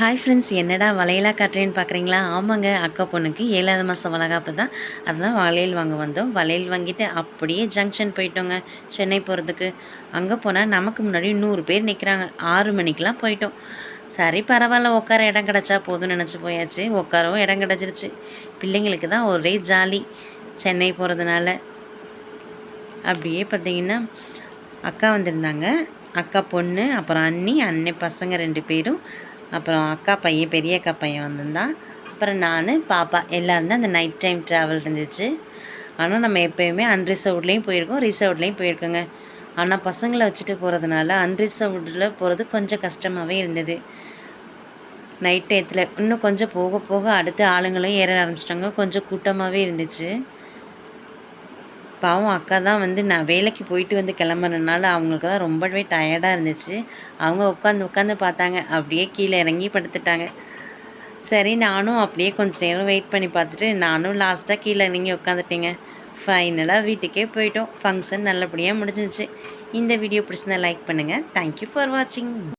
Hi friends என்னடா வளையலாக காட்டுறேன்னு பார்க்குறீங்களா ஆமாங்க அக்கா பொண்ணுக்கு ஏழாவது மாதம் வளகாப்பு தான். அதுதான் வளையல் வாங்க வந்தோம். வளையல் வாங்கிட்டு அப்படியே ஜங்ஷன் போயிட்டோங்க சென்னை போகிறதுக்கு அங்கே போனால் நமக்கு முன்னாடி நூறு பேர் நிற்கிறாங்க ஆறு மணிக்கெலாம் போயிட்டோம். சரி பரவாயில்ல உட்கார இடம் கிடச்சா போதும்னு நினச்சி போயாச்சு. உட்காரவும் இடம் கிடச்சிருச்சு. பிள்ளைங்களுக்கு தான் ஒரே ஜாலி சென்னை போகிறதுனால அப்படியே பார்த்தீங்கன்னா அக்கா வந்திருந்தாங்க. அக்கா பொண்ணு அப்புறம் அண்ணி அண்ணன் பசங்க ரெண்டு பேரும். அப்புறம் அக்கா பையன் பெரிய அக்கா பையன் வந்திருந்தான். அப்புறம் நான் பாப்பா எல்லோரும் அந்த நைட் டைம் ட்ராவல் இருந்துச்சு. ஆனால் நம்ம எப்போயுமே அன்ரிசர்வ்ட்லேயும் போயிருக்கோம் ரிசர்வ்ட்லேயும் போயிருக்கோங்க. ஆனால் பசங்களை வச்சுட்டு போகிறதுனால அன்ரிசர்வ்டில் போகிறது கொஞ்சம் கஷ்டமாகவே இருந்தது. நைட் டயத்தில் இன்னும் கொஞ்சம் போக போக அடுத்து ஆளுங்களும் ஏற ஆரம்பிச்சிட்டாங்க கொஞ்சம் கூட்டமாகவே இருந்துச்சு. பாவம் அக்கா தான் வந்து நான் வேலைக்கு போயிட்டு வந்து கிளம்புறதுனால அவங்களுக்கு தான் ரொம்பவே டயர்டாக இருந்துச்சு. அவங்க உட்காந்து உட்காந்து பார்த்தாங்க. அப்படியே கீழே இறங்கி படுத்துட்டாங்க. சரி நானும் அப்படியே கொஞ்ச நேரம் வெயிட் பண்ணி பார்த்துட்டு நானும் லாஸ்ட்டாக கீழே இறங்கி உட்காந்துட்டேங்க ஃபைனலாக வீட்டுக்கே போயிட்டோம். ஃபங்க்ஷன் நல்லபடியாக முடிஞ்சிச்சு இந்த வீடியோ பிடிச்சிருந்தா லைக் பண்ணுங்கள் தேங்க்யூ ஃபார் வாட்சிங்